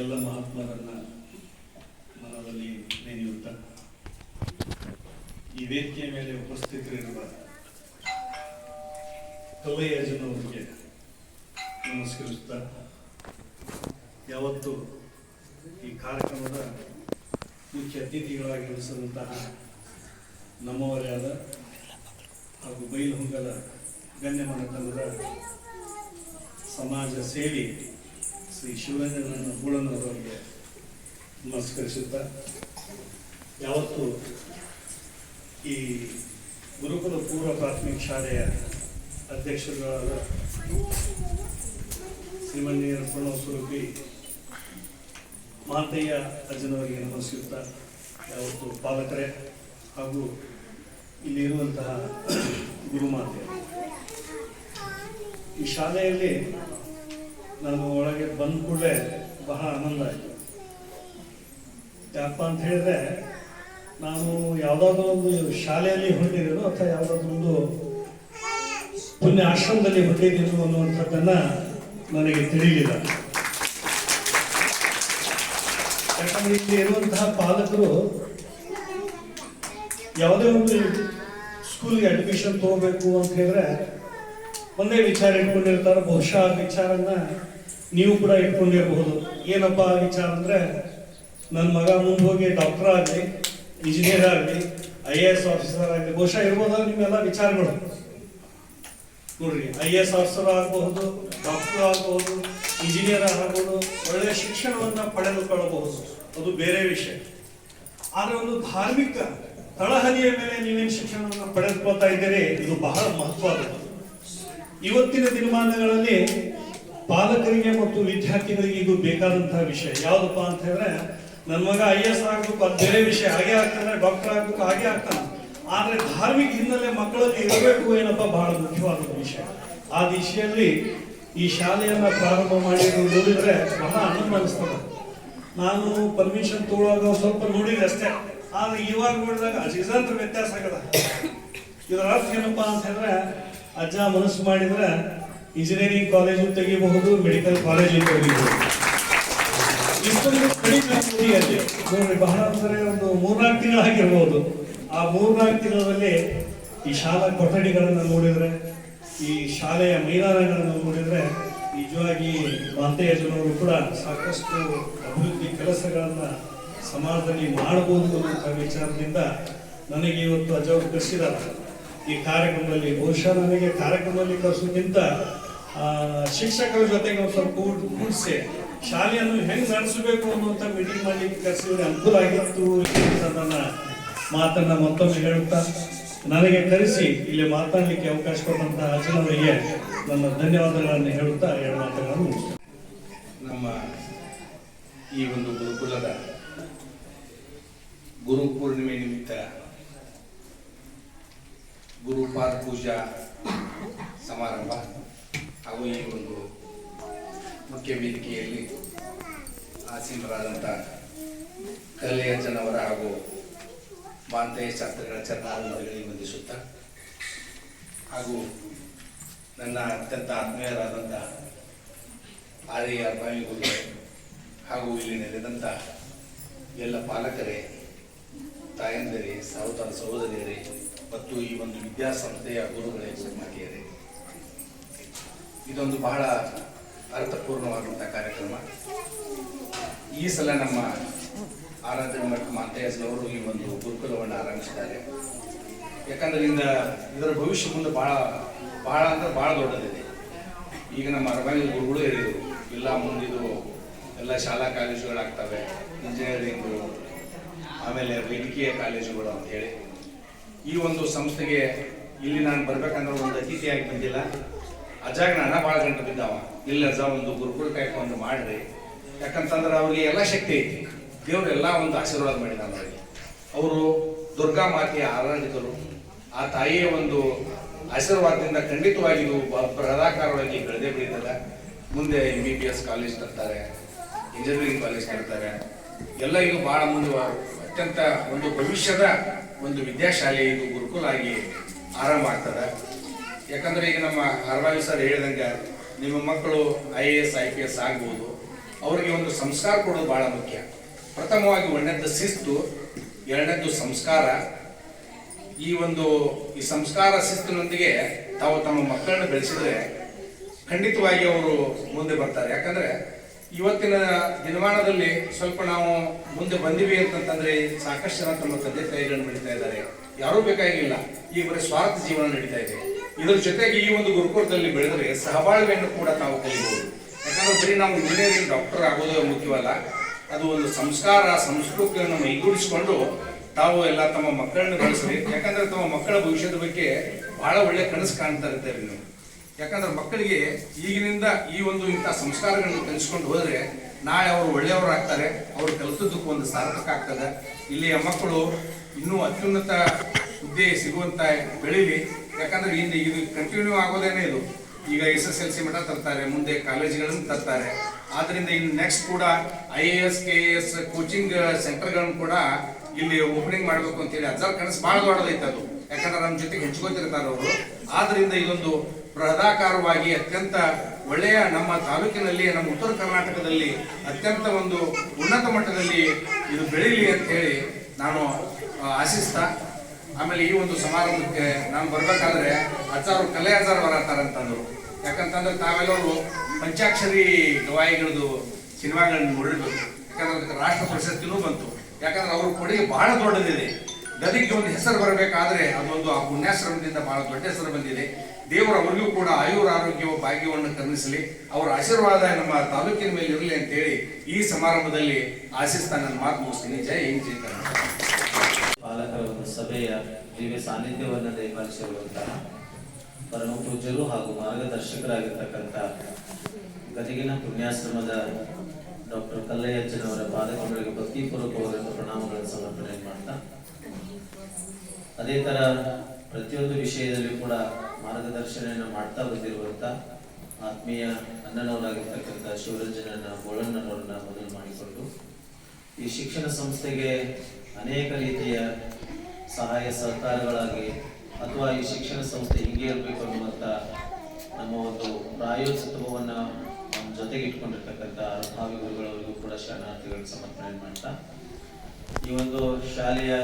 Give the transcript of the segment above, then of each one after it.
ಎಲ್ಲ ಮಹಾತ್ಮರನ್ನ ಮನದಲ್ಲಿ ನೆನೆಯುತ್ತ ಈ ವೇದಿಕೆಯ ಮೇಲೆ ಉಪಸ್ಥಿತರಿರುವ ಕವಯ್ಯ ಜನವರಿಗೆ ನಮಸ್ಕರಿಸುತ್ತ, ಯಾವತ್ತು ಈ ಕಾರ್ಯಕ್ರಮದ ಮುಖ್ಯ ಅತಿಥಿಗಳಾಗಿರಿಸಿದಂತಹ ನಮ್ಮವರೇ ಆದ ಹಾಗೂ ಬೈಲಹೊಂಗಲ ಗಣ್ಯಮಾನ ತಂಡದ ಸಮಾಜ ಸೇವಿ ಶ್ರೀ ಶಿವನ ಬೂಳನವರವರಿಗೆ ನಮಸ್ಕರಿಸುತ್ತಾ, ಯಾವತ್ತು ಈ ಗುರುಕುಲ ಪೂರ್ವ ಪ್ರಾಥಮಿಕ ಶಾಲೆಯ ಅಧ್ಯಕ್ಷರಾದ ಶ್ರೀಮನ್ಯ ಪ್ರಣವ್ ಸ್ವರೂಪಿ ಮಾತಯ್ಯ ಅಜ್ಜನವರಿಗೆ ನಮಸ್ಕರಿಸುತ್ತಾ, ಯಾವತ್ತು ಪಾಲಕರೇ ಹಾಗೂ ಇಲ್ಲಿರುವಂತಹ ಗುರುಮಾತೆ. ಈ ಶಾಲೆಯಲ್ಲಿ ನಾನು ಒಳಗೆ ಬಂದ ಕೂಡಲೇ ಬಹಳ ಆನಂದ ಆಯಿತು. ಯಾಕಪ್ಪ ಅಂತ ಹೇಳಿದ್ರೆ, ನಾನು ಯಾವುದಾದ್ರೂ ಒಂದು ಶಾಲೆಯಲ್ಲಿ ಹೊಂದಿದ್ದೇನೋ ಅಥವಾ ಯಾವುದಾದ್ರೂ ಒಂದು ಪುಣ್ಯ ಆಶ್ರಮದಲ್ಲಿ ಹೊಂದಿದ್ದೀನೋ ಅನ್ನುವಂಥದ್ದನ್ನ ನನಗೆ ತಿಳಿಯಲಿಲ್ಲ ಯಾಕಂದ್ರೆ ಇಲ್ಲಿ ಇರುವಂತಹ ಪಾಲಕರು ಯಾವುದೇ ಒಂದು ಸ್ಕೂಲ್ಗೆ ಅಡ್ಮಿಷನ್ ತಗೋಬೇಕು ಅಂತ ಹೇಳಿದ್ರೆ ಒಂದೇ ವಿಚಾರ ಇಟ್ಕೊಂಡಿರ್ತಾರೆ. ಬಹುಶಃ ಆ ವಿಚಾರನ ನೀವು ಕೂಡ ಇಟ್ಕೊಂಡಿರಬಹುದು. ಏನಪ್ಪ ವಿಚಾರ ಅಂದ್ರೆ ನನ್ನ ಮಗ ಮುಂದೆ ಹೋಗಿ ಡಾಕ್ಟರ್ ಆಗಲಿ ಇಂಜಿನಿಯರ್ ಆಗಲಿ ಐ ಎ ಎಸ್ ಆಫೀಸರ್ ಆಗಲಿ, ಬಹುಶಃ ಇರ್ಬೋದಲ್ಲ ನಿಮ್ಮೆಲ್ಲ ವಿಚಾರಗಳು. ನೋಡ್ರಿ ಐ ಎ ಎಸ್ ಆಫೀಸರ್ ಆಗಬಹುದು ಡಾಕ್ಟರ್ ಆಗಬಹುದು ಇಂಜಿನಿಯರ್ ಆಗಬಹುದು ಒಳ್ಳೆಯ ಶಿಕ್ಷಣವನ್ನು ಪಡೆದುಕೊಳ್ಳಬಹುದು. ಅದು ಬೇರೆ ವಿಷಯ. ಆದರೆ ಒಂದು ಧಾರ್ಮಿಕ ತಳಹದಿಯ ಮೇಲೆ ನೀವೇನು ಶಿಕ್ಷಣವನ್ನು ಪಡೆದುಕೊಳ್ತಾ ಇದ್ದೀರಿ, ಇದು ಬಹಳ ಮಹತ್ವದ ಇವತ್ತಿನ ದಿನಮಾನಗಳಲ್ಲಿ ಪಾಲಕರಿಗೆ ಮತ್ತು ವಿದ್ಯಾರ್ಥಿಗಳಿಗೆ ಇದು ಬೇಕಾದಂತಹ ವಿಷಯ. ಯಾವುದಪ್ಪ ಅಂತ ಹೇಳಿದ್ರೆ ನನ್ನ ಮಗ ಐ ಎಸ್ ಆಗ್ಬೇಕು, ಅದು ಬೇರೆ ವಿಷಯ. ಹಾಗೆ ಆಗ್ತಾನೆ ಡಾಕ್ಟರ್ ಆಗ್ಬೇಕು, ಹಾಗೆ ಆಗ್ತಾನೆ. ಆದ್ರೆ ಧಾರ್ಮಿಕ ಹಿನ್ನೆಲೆ ಮಕ್ಕಳಲ್ಲಿ ಇರಬೇಕು ಏನಪ್ಪ? ಬಹಳ ಮುಖ್ಯವಾದ ವಿಷಯ. ಆ ದಿಶೆಯಲ್ಲಿ ಈ ಶಾಲೆಯನ್ನ ಪ್ರಾರಂಭ ಮಾಡಿ ನೋಡಿದ್ರೆ ಬಹಳ ಆನಂದ ಅನಿಸ್ತದೆ. ನಾನು ಪರ್ಮಿಷನ್ ತಗೊಳ್ಳೋದು ಸ್ವಲ್ಪ ನೋಡಿದೆ ಅಷ್ಟೇ. ಆದ್ರೆ ಇವಾಗ ನೋಡಿದಾಗ ಅಜಿಸಾಂತ ವ್ಯತ್ಯಾಸ ಆಗದ ಇದರ ಅರ್ಥ ಏನಪ್ಪಾ ಅಂತ ಹೇಳಿದ್ರೆ, ಅಜ್ಜ ಮನಸ್ಸು ಮಾಡಿದ್ರೆ ಇಂಜಿನಿಯರಿಂಗ್ ಕಾಲೇಜು ತೆಗಿಬಹುದು ಮೆಡಿಕಲ್ ಕಾಲೇಜು ತೆಗಿಬಹುದು. ಇಷ್ಟೊಂದು ಬಹಳ ಅಂದ್ರೆ ಒಂದು ಮೂರ್ನಾಲ್ಕು ತಿಂಗಳಾಗಿರ್ಬೋದು ಆ ಮೂರ್ನಾಲ್ಕು ತಿಂಗಳಲ್ಲಿ ಈ ಶಾಲಾ ಕೊಠಡಿಗಳನ್ನು ನೋಡಿದ್ರೆ, ಈ ಶಾಲೆಯ ಮೈದಾನಗಳನ್ನು ನೋಡಿದ್ರೆ, ನಿಜವಾಗಿ ಮಾತೆಯ ಜನರು ಕೂಡ ಸಾಕಷ್ಟು ಅಭಿವೃದ್ಧಿ ಕೆಲಸಗಳನ್ನು ಸಮಾಜದಲ್ಲಿ ಮಾಡಬಹುದು ಅನ್ನುವಂಥ ವಿಚಾರದಿಂದ ನನಗೆ ಇವತ್ತು ಕರೆಸಿದ್ದಾರೆ ಈ ಕಾರ್ಯಕ್ರಮದಲ್ಲಿ ಬಹುಶಃ ನನಗೆ ಕಾರ್ಯಕ್ರಮದಲ್ಲಿ ಕರೆಸೋಕ್ಕಿಂತ ಆ, ಶಿಕ್ಷಕರ ಜೊತೆಗೆ ಒಂದು ಸ್ವಲ್ಪ ಕೂಡ್- ಕೂಡಿಸಿ. ಶಾಲೆಯನ್ನು ಹೆಂಗ್ ನಡೆಸಬೇಕು ಅನ್ನುವಂಥ ಮೀಟಿಂಗ್ ಮಾಡ್ಲಿಕ್ಕೆ ಕರೆಸಿದ್ರೆ ಅನುಕೂಲ ಆಗಿತ್ತು ನನ್ನ ಮಾತನ್ನ ಮತ್ತೊಮ್ಮೆ ಹೇಳುತ್ತಾ ನನಗೆ ಕರೆಸಿ ಇಲ್ಲಿ ಮಾತನಾಡಲಿಕ್ಕೆ ಅವಕಾಶ ಕೊಟ್ಟಂತಹ ಅಜನವರಿಗೆ ನನ್ನ ಧನ್ಯವಾದಗಳನ್ನು ಹೇಳುತ್ತಾ ಎರಡು ಮಾತುಗಳನ್ನು ನಮ್ಮ ಈ ಒಂದು ಗುರುಕುಲದ ಗುರು ಪೂರ್ಣಿಮೆ ನಿಮಿತ್ತ ಗುರುಪಾದ ಪೂಜಾ ಸಮಾರಂಭ ಹಾಗೂ ಈ ಒಂದು ಮುಖ್ಯ ವೇದಿಕೆಯಲ್ಲಿ ಆಸೀನರಾದಂಥ ಕಲೆಯಜ್ಜನವರ ಹಾಗೂ ಮಾಂತೆಯ ಶಾಸ್ತ್ರಗಳ ಚರಣಾರಂಭಗಳಿಗೆ ವಂದಿಸುತ್ತಾ ಹಾಗೂ ನನ್ನ ಅತ್ಯಂತ ಆತ್ಮೀಯರಾದಂಥ ಆರ್ಯ ಅಭಿಮಾನಿಗಳು ಹಾಗೂ ಇಲ್ಲಿ ನೆಲೆದಂಥ ಎಲ್ಲ ಪಾಲಕರೇ, ತಾಯಂದಿರಿ ಸಹೋದರ ಸಹೋದರಿಯರೇ ಮತ್ತು ಈ ಒಂದು ವಿದ್ಯಾಸಂಸ್ಥೆಯ ಗುರುಗಳೇ ಗುರುಮಾತೆಯರೇ. ಇದೊಂದು ಬಹಳ ಅರ್ಥಪೂರ್ಣವಾದಂಥ ಕಾರ್ಯಕ್ರಮ. ಈ ಸಲ ನಮ್ಮ ಆರಾಧ್ಯ ಮಠ ಮಾತೆಯಸ್ನವರು ಈ ಒಂದು ಗುರುಕುಲವನ್ನು ಆರಂಭಿಸಿದ್ದಾರೆ. ಯಾಕಂದ್ರೆ ಇಂದ ಇದರ ಭವಿಷ್ಯ ಮುಂದೆ ಬಹಳ ಬಹಳ ಅಂದ್ರೆ ಬಹಳ ದೊಡ್ಡದಿದೆ. ಈಗ ನಮ್ಮ ಅರಮನೆ ಗುರುಗಳು ಹೇಳಿದರು ಇಲ್ಲ, ಮುಂದಿದು ಎಲ್ಲ ಶಾಲಾ ಕಾಲೇಜುಗಳಾಗ್ತವೆ, ಇಂಜಿನಿಯರಿಂಗು, ಆಮೇಲೆ ವೈದ್ಯಕೀಯ ಕಾಲೇಜುಗಳು ಅಂತ ಹೇಳಿ. ಈ ಒಂದು ಸಂಸ್ಥೆಗೆ ಇಲ್ಲಿ ನಾನು ಬರ್ಬೇಕಂದ್ರೆ ಒಂದು ಅತಿಥಿಯಾಗಿ ಬಂದಿಲ್ಲ. ಅಜ್ಜಾಗ ನಾನು ಭಾಳ ಗಂಟೆ ಬಿದ್ದಾವ. ಇಲ್ಲ ಅಜ್ಜ, ಒಂದು ಗುರುಕುಲ ಟೈಪ್ ಒಂದು ಮಾಡ್ರಿ. ಯಾಕಂತಂದ್ರೆ ಅವ್ರಿಗೆ ಎಲ್ಲ ಶಕ್ತಿ ಐತಿ. ದೇವ್ರು ಎಲ್ಲ ಒಂದು ಆಶೀರ್ವಾದ ಮಾಡಿದ ಅವರಿಗೆ. ಅವರು ದುರ್ಗಾ ಮಾತೆಯ ಆರಾಧಿಕರು. ಆ ತಾಯಿಯ ಒಂದು ಆಶೀರ್ವಾದದಿಂದ ಖಂಡಿತವಾಗಿ ಇದು ಬ- ಬೃಹದಾಕಾರವಾಗಿ ಬೆಳೆದೇ ಬೆಳೀತದೆ. ಮುಂದೆ M B B S college ತರ್ತಾರೆ ಇಂಜಿನಿಯರಿಂಗ್ ಕಾಲೇಜ್ ತರ್ತಾರೆ. ಎಲ್ಲ ಇದು ಬಹಳ ಮುಂದೆ ಅತ್ಯಂತ ಒಂದು ಭವಿಷ್ಯದ ಒಂದು ವಿದ್ಯಾಶಾಲೆ ಇದು ಗುರುಕುಲ ಆಗಿ ಆರಂಭ ಆಗ್ತದೆ. ಯಾಕಂದ್ರೆ ಈಗ ನಮ್ಮ ಅರವಾಯಿ ಸರ್ ಹೇಳಿದಂಗೆ ನಿಮ್ಮ ಮಕ್ಕಳು I A S, I P S ಆಗ್ಬೋದು. ಅವರಿಗೆ ಒಂದು ಸಂಸ್ಕಾರ ಕೊಡೋದು ಬಹಳ ಮುಖ್ಯ. ಪ್ರಥಮವಾಗಿ ಒಂದನೇದ್ದು ಶಿಸ್ತು, ಎರಡನೇದ್ದು ಸಂಸ್ಕಾರ. ಈ ಒಂದು, ಈ ಸಂಸ್ಕಾರ ಶಿಸ್ತಿನೊಂದಿಗೆ ತಾವು ತಮ್ಮ ಮಕ್ಕಳನ್ನು ಬೆಳೆಸಿದ್ರೆ ಖಂಡಿತವಾಗಿ ಅವರು ಮುಂದೆ ಬರ್ತಾರೆ. ಯಾಕಂದ್ರೆ ಇವತ್ತಿನ ದಿನಮಾನದಲ್ಲಿ ಸ್ವಲ್ಪ ನಾವು ಮುಂದೆ ಬಂದಿವಿ ಅಂತಂತಂದ್ರೆ ಸಾಕಷ್ಟು ಜನ ತಮ್ಮ ತಂದೆ ತಾಯಿಗಳನ್ನು ಬೆಳೀತಾ ಇದ್ದಾರೆ. ಯಾರೂ ಬೇಕಾಗಿಲ್ಲ. ಈ ಬರೀ ಸ್ವಾರ್ಥ ಜೀವನ ನಡೀತಾ ಇದೆ. ಇದರ ಜೊತೆಗೆ ಈ ಒಂದು ಗುರುಕುಲದಲ್ಲಿ ಬೆಳೆದ್ರೆ ಸಹಬಾಳ್ವೆಯನ್ನು ಕೂಡ ತಾವು ಕಲಿಬಹುದು ಯಾಕಂದ್ರೆ ಬರೀ ನಾವು ಇಂಜಿನಿಯರಿಂಗ್ ಡಾಕ್ಟರ್ ಆಗೋದು ಮುಖ್ಯವಲ್ಲ. ಅದು ಒಂದು ಸಂಸ್ಕಾರ, ಸಂಸ್ಕೃತಿಯನ್ನು ಮೈಗೂಡಿಸಿಕೊಂಡು ತಾವು ಎಲ್ಲ ತಮ್ಮ ಮಕ್ಕಳನ್ನು ಬೆಳೆಸ್ರಿ. ಯಾಕಂದ್ರೆ ತಮ್ಮ ಮಕ್ಕಳ ಭವಿಷ್ಯದ ಬಗ್ಗೆ ಬಹಳ ಒಳ್ಳೆ ಕನಸು ಕಾಣ್ತಾ ಇರ್ತೇವೆ ನೀವು. ಯಾಕಂದ್ರೆ ಮಕ್ಕಳಿಗೆ ಈಗಿನಿಂದ ಈ ಒಂದು ಇಂಥ ಸಂಸ್ಕಾರಗಳನ್ನು ಕಲಿಸ್ಕೊಂಡು ಹೋದ್ರೆ ನಾಳೆ ಅವರು ಒಳ್ಳೆಯವರಾಗ್ತಾರೆ ಅವರು ಕಲಿತದ್ದಕ್ಕೂ ಒಂದು ಸಾರ್ಥಕ ಆಗ್ತದೆ. ಇಲ್ಲಿಯ ಮಕ್ಕಳು ಇನ್ನೂ ಅತ್ಯುನ್ನತ ಹುದ್ದೆ ಸಿಗುವಂತ ಬೆಳೀಲಿ. ಯಾಕಂದ್ರೆ ಹಿಂದೆ ಇದು ಕಂಟಿನ್ಯೂ ಆಗೋದೇನೆ ಇದು ಈಗ ಎಸ್ ಎಸ್ ಎಲ್ ಸಿ ಮಠ ತರ್ತಾರೆ, ಮುಂದೆ ಕಾಲೇಜ್ಗಳನ್ನು ತರ್ತಾರೆ. ಆದ್ರಿಂದ ಇನ್ನು ನೆಕ್ಸ್ಟ್ ಕೂಡ I A S, K S coaching ಸೆಂಟರ್ಗಳನ್ನು ಕೂಡ ಇಲ್ಲಿ ಓಪನಿಂಗ್ ಮಾಡಬೇಕು ಅಂತೇಳಿ ಅದರ ಕನಸು ಬಹಳ ದೊಡ್ಡದೈತೆ ಅದು. ಯಾಕಂದ್ರೆ ನಮ್ಮ ಜೊತೆಗೆ ಹೆಂಚ್ಕೋತಿರ್ತಾರೆ ಅವರು ಆದ್ರಿಂದ ಇದೊಂದು ಬೃಹದಾಕಾರವಾಗಿ ಅತ್ಯಂತ ಒಳ್ಳೆಯ ನಮ್ಮ ತಾಲೂಕಿನಲ್ಲಿ, ನಮ್ಮ ಉತ್ತರ ಕರ್ನಾಟಕದಲ್ಲಿ ಅತ್ಯಂತ ಒಂದು ಉನ್ನತ ಮಟ್ಟದಲ್ಲಿ ಇದು ಬೆಳೀಲಿ ಅಂತ ಹೇಳಿ ನಾನು ಆಶಿಸ್ತಾ. ಆಮೇಲೆ ಈ ಒಂದು ಸಮಾರಂಭಕ್ಕೆ ನಾನು ಬರಬೇಕಾದ್ರೆ ಅಜ್ಜಾರು ಕಲೆ ಅಜ್ಜಾರ್ ಬರತ್ತಾರಂತಂದ್ರು ಯಾಕಂತಂದ್ರೆ ತಾವೆಲ್ಲರೂ ಪಂಚಾಕ್ಷರಿ ಗವಾಯಿಗಳದು ಸಿನಿಮಾಗಳನ್ನು ನೋಡಿರ್ಬೇಕು. ಯಾಕಂದ್ರೆ ಅದಕ್ಕೆ ರಾಷ್ಟ್ರ ಪ್ರಶಸ್ತಿನೂ ಬಂತು. ಯಾಕಂದ್ರೆ ಅವ್ರ ಕೊಡುಗೆ ಬಹಳ ದೊಡ್ಡದಿದೆ. ಗದಿಗೆ ಒಂದು ಹೆಸರು ಬರಬೇಕಾದ್ರೆ ಅದೊಂದು ಆ ಪುಣ್ಯಾಶ್ರಮದಿಂದ ಬಹಳ ದೊಡ್ಡ ಹೆಸರು ಬಂದಿದೆ. ದೇವರ ಅವರಿಗೂ ಕೂಡ ಆಯುರ ಆರೋಗ್ಯವು ಭಾಗ್ಯವನ್ನು ಕರುಣಿಸಲಿ ಅವರ ಆಶೀರ್ವಾದ ನಮ್ಮ ತಾಲೂಕಿನ ಮೇಲೆ ಇರಲಿ ಅಂತೇಳಿ ಈ ಸಮಾರಂಭದಲ್ಲಿ ಆಶಿಸ್ತಾ ನನ್ನ ಮಾತು ಮುಗಿಸ್ತೀನಿ. ಜೈ ಹಿಂದ್, ಜೈ ಪಾಲಕರ ಒಂದು ಸಭೆಯ ದಿವ್ಯ ಸಾನ್ನಿಧ್ಯವನ್ನು ದಯಪಾಲಿಸಿರುವಂತಹ ಪರಮ ಪೂಜ್ಯರು ಹಾಗೂ ಮಾರ್ಗದರ್ಶಕರಾಗಿರ್ತಕ್ಕಂಥ ಗದಗಿನ ಪುಣ್ಯಾಶ್ರಮದ ಡಾಕ್ಟರ್ ಕಲ್ಲಯ್ಯಜ್ಜನವರ ಪಾದಕಗಳಿಗೆ ಭಕ್ತಿಪೂರ್ವಕವಾದ ಪ್ರಣಾಮಗಳನ್ನು ಸಮರ್ಪಣೆ ಮಾಡ್ತಾ ಅದೇ ತರ ಪ್ರತಿಯೊಂದು ವಿಷಯದಲ್ಲೂ ಕೂಡ ಮಾರ್ಗದರ್ಶನ ಮಾಡ್ತಾ ಬಂದಿರುವಂತ ಆತ್ಮೀಯ ಅಣ್ಣನವರಾಗಿರ್ತಕ್ಕಂಥ ಶಿವರಂಜನನ್ನ, ಬೋಳಣ್ಣನವರನ್ನ ಮೊದಲು ಮಾಡಿಕೊಂಡು ಈ ಶಿಕ್ಷಣ ಸಂಸ್ಥೆಗೆ ಅನೇಕ ರೀತಿಯ ಸಹಾಯ ಸಹಕಾರಗಳಾಗಿ ಅಥವಾ ಈ ಶಿಕ್ಷಣ ಸಂಸ್ಥೆ ಹಿಂಗೆ ಇರಬೇಕು ಅನ್ನುವಂಥ ನಮ್ಮ ಒಂದು ಪ್ರಾಯೋಜಕತ್ವವನ್ನು ನಮ್ಮ ಜೊತೆಗೆ ಇಟ್ಕೊಂಡಿರ್ತಕ್ಕಂಥ ಅನುಭಾವಿ ಗುರುಗಳವರಿಗೂ ಕೂಡ ಶರಣಾರ್ಥಿಗಳಿಗೆ ಸಮರ್ಪಣೆ ಮಾಡ್ತಾ ಈ ಒಂದು ಶಾಲೆಯ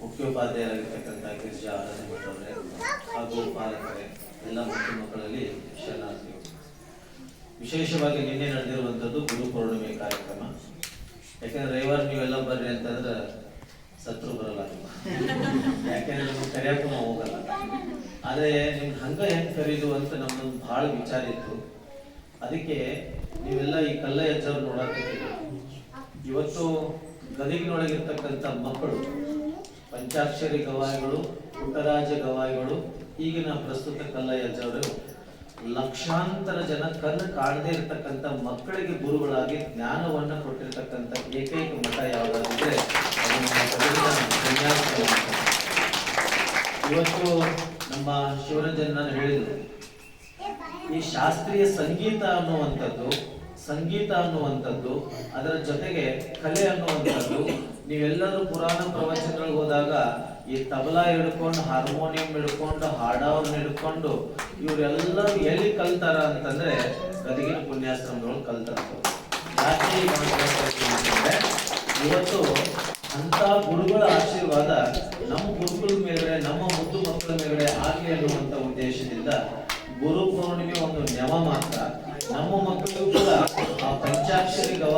ಮುಖ್ಯೋಪಾಧ್ಯಾಯರಾಗಿರ್ತಕ್ಕಂಥ ಗಿರಿಜಾ ಆರಾಧನೆ ಮಠವರೇ ಹಾಗೂ ಪಾಲಕರೇ, ಎಲ್ಲ ಮಕ್ಕಳ ಮಕ್ಕಳಲ್ಲಿ ಶರಣಾರ್ಥಿಗಳು ವಿಶೇಷವಾಗಿ ನಿನ್ನೆ ನಡೆದಿರುವಂಥದ್ದು ಗುರು ಪೌರ್ಣಿಮೆ ಕಾರ್ಯಕ್ರಮ. ಯಾಕಂದ್ರೆ ರವಿವಾರ ನೀವೆಲ್ಲ ಬರ್ರಿ ಅಂತಂದ್ರೆ ಸತ್ರು ಬರಲ್ಲ. ಯಾಕೆಂದ್ರೆ ನಮ್ಗೆ ಕರೆಯಕ್ಕೂ ನಾವು ಹೋಗಲ್ಲ. ಆದ್ರೆ ನಿಮ್ಗೆ ಹಂಗ ಹೆಂಗೆ ಕರೀದು ಅಂತ ನಮ್ದೊಂದು ಬಹಳ ವಿಚಾರ ಇತ್ತು. ಅದಕ್ಕೆ ನೀವೆಲ್ಲ ಈ ಕಲ್ಲ ಹೆಜ್ಜವ್ರು ನೋಡಕ್ಕೆ ಇವತ್ತು ಗದಗಿನೊಳಗಿರ್ತಕ್ಕಂಥ ಮಕ್ಕಳು, ಪಂಚಾಕ್ಷರಿ ಗವಾಯಿಗಳು, ಪುಟ್ಟರಾಜ ಗವಾಯಿಗಳು, ಈಗಿನ ಪ್ರಸ್ತುತ ಕಲ್ಲಯ್ಯ ಹೆಜ್ಜವರು ಲಕ್ಷಾಂತರ ಜನ ಕಣ್ಣು ಕಾಣದೇ ಇರತಕ್ಕಂಥ ಮಕ್ಕಳಿಗೆ ಗುರುಗಳಾಗಿ ಜ್ಞಾನವನ್ನು ಕೊಟ್ಟಿರ್ತಕ್ಕಂಥ ಏಕೈಕ ಮಠ ಯಾವುದಾದ್ರೆ ಇವತ್ತು ನಮ್ಮ ಶಿವರಂಜನ್ ನಾನು ಹೇಳಿದ್ರು. ಈ ಶಾಸ್ತ್ರೀಯ ಸಂಗೀತ ಅನ್ನುವಂಥದ್ದು ಸಂಗೀತ ಅನ್ನುವಂಥದ್ದು, ಅದರ ಜೊತೆಗೆ ಕಲೆ ಅನ್ನುವಂಥದ್ದು, ನೀವೆಲ್ಲರೂ ಪುರಾಣ ಪ್ರವಚನಗಳಿಗೆ ಹೋದಾಗ ಈ ತಬಲಾ ಹಿಡ್ಕೊಂಡು, ಹಾರ್ಮೋನಿಯಂ ಹಿಡ್ಕೊಂಡು ಹಾಡವ್ರನ್ನ ಹಿಡ್ಕೊಂಡು, ಇವರೆಲ್ಲರೂ ಎಲ್ಲಿ ಕಲ್ತಾರ ಅಂತಂದ್ರೆ ಗದಗಿನ ಪುಣ್ಯಾಶ್ರಮಗಳು ಕಲ್ತಾರ ಇವತ್ತು ಅಂತ ಗುರುಗಳ ಆಶೀರ್ವಾದ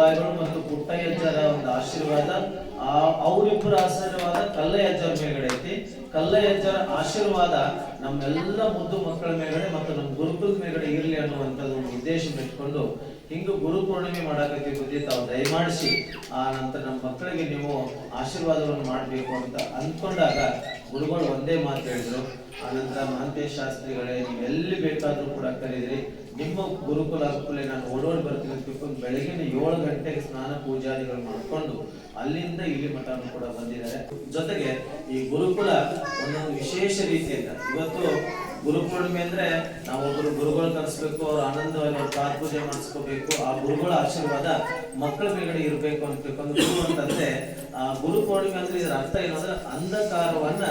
ಮತ್ತು ಮತ್ತು ಪುಟ್ಟಯ್ಯಜ್ಜರ ಒಂದು ಆಶೀರ್ವಾದ, ಆ ಅವರಿಬ್ಬರ ಆಶೀರ್ವಾದ ಕಲ್ಲಯ್ಯಜ್ಜರ ಮೇಲ್ಗಡೆ ಐತಿ. ಕಲ್ಲಯ್ಯಜ್ಜರ ಆಶೀರ್ವಾದ ನಮ್ಮೆಲ್ಲ ಮುದ್ದು ಮಕ್ಕಳ ಮೇಲ್ಗಡೆ ಮತ್ತು ನಮ್ಮ ಗುರುಕುಲ ಮೇಲ್ಗಡೆ ಇರಲಿ ಅನ್ನುವಂಥದ್ದು ಒಂದು ಉದ್ದೇಶ ಇಟ್ಕೊಂಡು ಹಿಂಗ ಗುರು ಪೂರ್ಣಿಮೆ ಮಾಡಕತ್ತಿ ಬುದ್ಧಿ ತಾವು ದಯಮಾಡಿಸಿ, ಆ ನಂತರ ನಮ್ಮ ಮಕ್ಕಳಿಗೆ ನೀವು ಆಶೀರ್ವಾದವನ್ನು ಮಾಡಬೇಕು ಅಂತ ಅಂದ್ಕೊಂಡಾಗ ಗುರುಗಳು ಒಂದೇ ಮಾತು ಹೇಳಿದ್ರು. ಆನಂತರ ಮಹಂತೇಶ್ ಶಾಸ್ತ್ರಿಗಳೇ, ನೀವು ಎಲ್ಲಿ ಬೇಕಾದ್ರೂ ಕೂಡ ಕರೀರಿ. ನಿಮ್ಮ ಗುರುಕುಲ ಅನುಕೂಲ ನಾನು ಓಡೋಡಿ ಬರ್ತೀನಿ. ತಿಳ್ಕೊಂಡು ಬೆಳಗಿನ ಏಳು ಗಂಟೆಗೆ ಸ್ನಾನ ಪೂಜಾದಿಗಳು ಮಾಡ್ಕೊಂಡು ಅಲ್ಲಿಂದ ಇಲ್ಲಿ ಮಠನ ಕೂಡ ಬಂದಿದ್ದಾರೆ. ಜೊತೆಗೆ ಈ ಗುರುಕುಲ ಒಂದೊಂದು ವಿಶೇಷ ರೀತಿಯಿಂದ. ಇವತ್ತು ಗುರುಪೂರ್ಣಿಮೆ ಅಂದ್ರೆ ನಾವು ಒಬ್ಬರು ಗುರುಗಳು ಕರೆಸ್ಬೇಕು ಅವ್ರ ಆನಂದವಾಗಿ ಅವ್ರ ಪಾದ ಪೂಜೆ ಮಾಡಿಸ್ಕೋಬೇಕು, ಆ ಗುರುಗಳ ಆಶೀರ್ವಾದ ಮಕ್ಕಳ ಮೇಲ್ಗಡೆ ಇರಬೇಕು ಅಂತ ಅಂದ್ರೆ ಗುರು ಅಂತಂದ್ರೆ, ಆ ಗುರು ಪೂರ್ಣಿಮೆ ಅಂದ್ರೆ ಇದರ ಅರ್ಥ ಏನಂದ್ರೆ ಅಂಧಕಾರವನ್ನ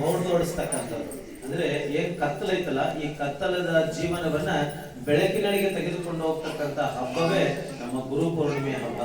ಹೊಡೆದೋಡಿಸ್ತಕ್ಕಂಥದ್ದು ಅಂದ್ರೆ ಏನ್ ಕತ್ತಲೈತಲ್ಲ ಈ ಕತ್ತಲದ ಜೀವನವನ್ನ ಬೆಳಕಿನಡೆಗೆ ತೆಗೆದುಕೊಂಡು ಹೋಗ್ತಕ್ಕಂಥ ಹಬ್ಬವೇ ನಮ್ಮ ಗುರು ಪೂರ್ಣಿಮೆ ಹಬ್ಬ.